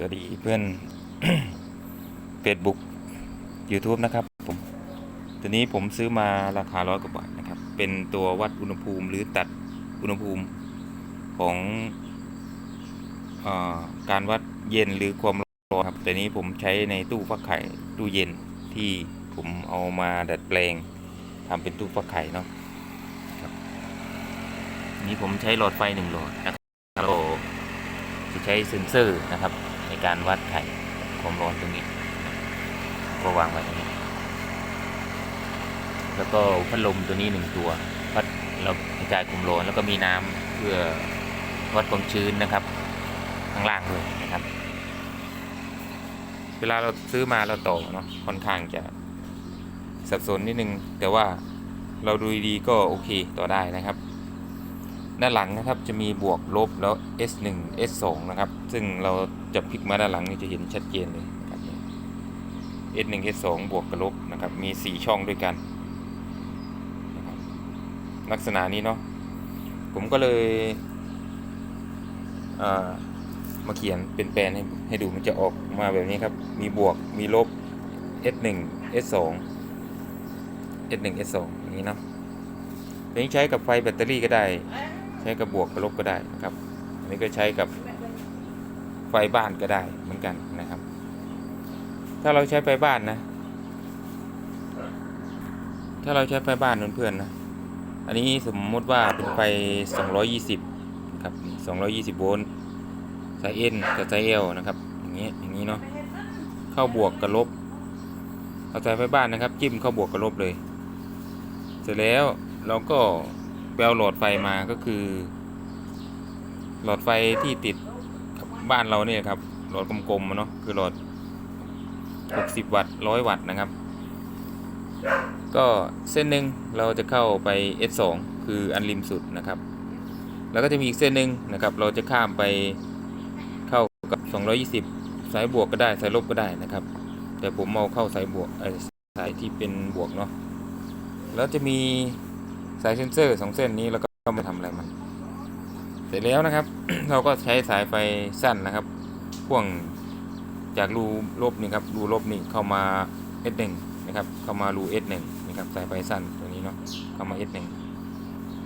สวัสดีเพื่อน Facebook YouTube นะครับผมตัวนี้ผมซื้อมาราคาร้อยกว่าบาทนะครับ เป็นตัววัดอุณหภูมิหรือตัดอุณหภูมิของอการวัดเย็นหรือความร้อนครับแต่นี้ผมใช้ในตู้ฟักไข่ตู้เย็นที่ผมเอามาดัดแปลงทำเป็นตู้ฟักไข่เนาะครับนี่ผมใช้หลอดไฟหนึ่งหลอดนะครับแล้วจะใช้เซ็นเซอร์นะครับ ในการวัดไข่ความร้อนตรงนี้ ก็วางไว้ตรงนี้ แล้วก็พัดลมตัวนี้หนึ่งตัว พัดเรากระจายความร้อนแล้วก็มีน้ำเพื่อวัดความชื้นนะครับ ข้างล่างด้วยนะครับ เวลาเราซื้อมาเราต่อเนาะค่อนข้างจะสับสนนิดนึง แต่ว่าเราดูดีก็โอเคต่อได้นะครับ ด้านหลังนะครับจะมีบวกลบแล้ว S1 S2 นะครับ ซึ่งเราจะพลิกมาด้านหลังนี่จะเห็นชัดเจนเลยนะครับ S1 S2 บวกกับลบนะครับ มี 4 ช่องด้วยกันนะครับลักษณะนี้เนาะผมก็เลยเอ่อมาเขียนเป็นแปลนให้ให้ดูมันจะออกมาแบบนี้ครับ มีบวกมีลบ S1 S2 S1 S2 อย่างนี้เนาะตัวนี้ใช้กับไฟแบตเตอรี่ก็ได้ ใช้กับบวกกับลบก็ได้นะครับ อันนี้ก็ใช้กับไฟบ้านก็ได้เหมือนกันนะครับ ถ้าเราใช้ไฟบ้านนะ ถ้าเราใช้ไฟบ้านเพื่อนๆนะ อันนี้สมมติว่าเป็นไฟ 220ครับ 220 โวลต์สาย N กับสาย L นะครับ อย่างนี้อย่างนี้เนาะ เข้าบวกกับลบ เอาสายไฟบ้านนะครับ จิ้มเข้าบวกกับลบเลย เสร็จแล้วเราก็ ไปเอาหลอดไฟมาก็คือ หลอดไฟที่ติดกับบ้านเราเนี่ยครับ หลอดกลมๆอะเนาะคือหลอด 60 วัตต์100วัตต์นะครับ ก็เส้นหนึ่งเราจะเข้าไป S2 คืออันริมสุดนะครับ แล้วก็จะมีอีกเส้นหนึ่งนะครับ เราจะข้ามไปเข้ากับ 220 สายบวกก็ได้สายลบก็ได้นะครับ แต่ผมเอาเข้าสายบวกสายที่เป็นบวกเนาะแล้วจะมี สายเซนเซอร์สองเส้นนี้แล้วก็ไม่ทำอะไรมัน เสร็จแล้วนะครับ เราก็ใช้สายไฟสั้นนะครับ พ่วงจากรูลบนี่ครับรูลบนี่เข้ามา S1 นะครับ เข้ามารู S1 นะครับสายไฟสั้นตัวนี้เนาะเข้ามา S1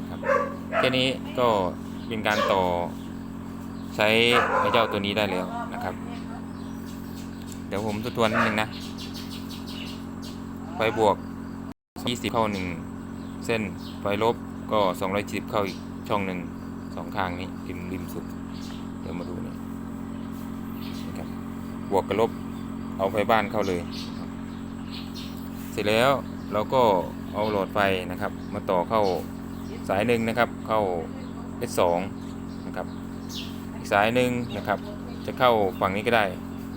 นะครับแค่นี้ก็เป็นการต่อใช้ไอ้เจ้าตัวนี้ได้แล้วนะครับ เดี๋ยวผมทบทวนนิดนึงนะไฟบวก 20 เข้า1 เส้นไฟลบก็ 270 เข้าอีกช่องหนึ่งสองข้างนี้ริมริมสุด เดี๋ยวมาดูนี่นะครับบวกกับลบเอาไฟบ้านเข้าเลย เสร็จแล้วเราก็เอาหลอดไฟนะครับ มาต่อเข้าสายหนึ่งนะครับ เข้า S2 นะครับอีกสายหนึ่งนะครับ จะเข้าฝั่งนี้ก็ได้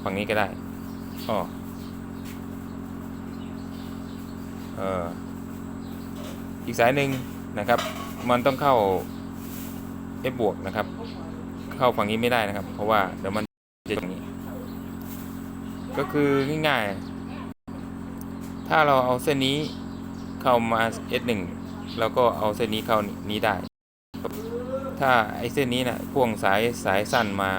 ฝั่งนี้ก็ได้อ้อเออ อีกสายหนึ่งนะครับ มันต้องเข้า F บวกนะครับ เข้าฝั่งนี้ไม่ได้นะครับ เพราะว่าเดี๋ยวมันจะอย่างนี้ ก็คือง่ายๆ ถ้าเราเอาเส้นนี้เข้ามา S1 แล้วก็เอาเส้นนี้เข้านี้ได้ ถ้าไอ้เส้นนี้นะพ่วงสายสายสั้นมา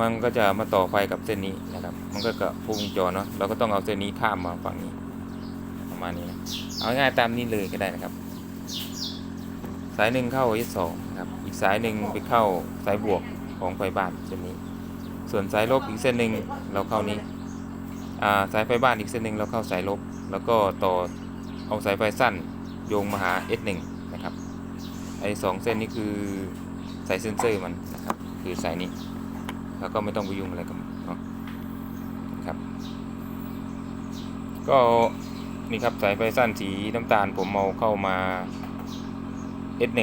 มันก็จะมาต่อไฟกับเส้นนี้นะครับ มันก็กับวงจรเนาะ เราก็ต้องเอาเส้นนี้ข้ามมาฝั่งนี้ ประมาณนี้นะเอาง่ายตามนี้เลยก็ได้นะครับ สายหนึ่งเข้า S2 นะครับอีกสายหนึ่งไปเข้าสายบวกของไฟบ้านเส้นนี้ ส่วนสายลบอีกเส้นหนึ่งเราเข้านี้าสายไฟบ้านอีกเส้นหนึ่งเราเข้าสายลบ แล้วก็ต่อเอาสายไฟสั้นโยงมาหา S1 นะครับไอ้สองเส้นนี้คือสายเซนเซอร์มันนะครับคือสายนี้ แล้วก็ไม่ต้องไปยุ่งอะไรกับมันเนาะนะครับ ก็ นี่ครับสายไฟสั้นสีน้ำตาลผมเอาเข้ามา S1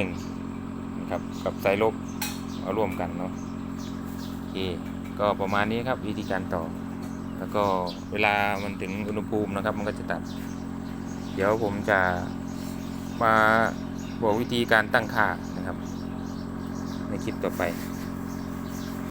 นะครับกับสายลบเอาร่วมกันเนาะโอเคก็ประมาณนี้ครับวิธีการต่อ แล้วก็เวลามันถึงอุณหภูมินะครับ มันก็จะตัด เดี๋ยวผมจะมาบอกวิธีการตั้งค่านะครับ ในคลิปต่อไป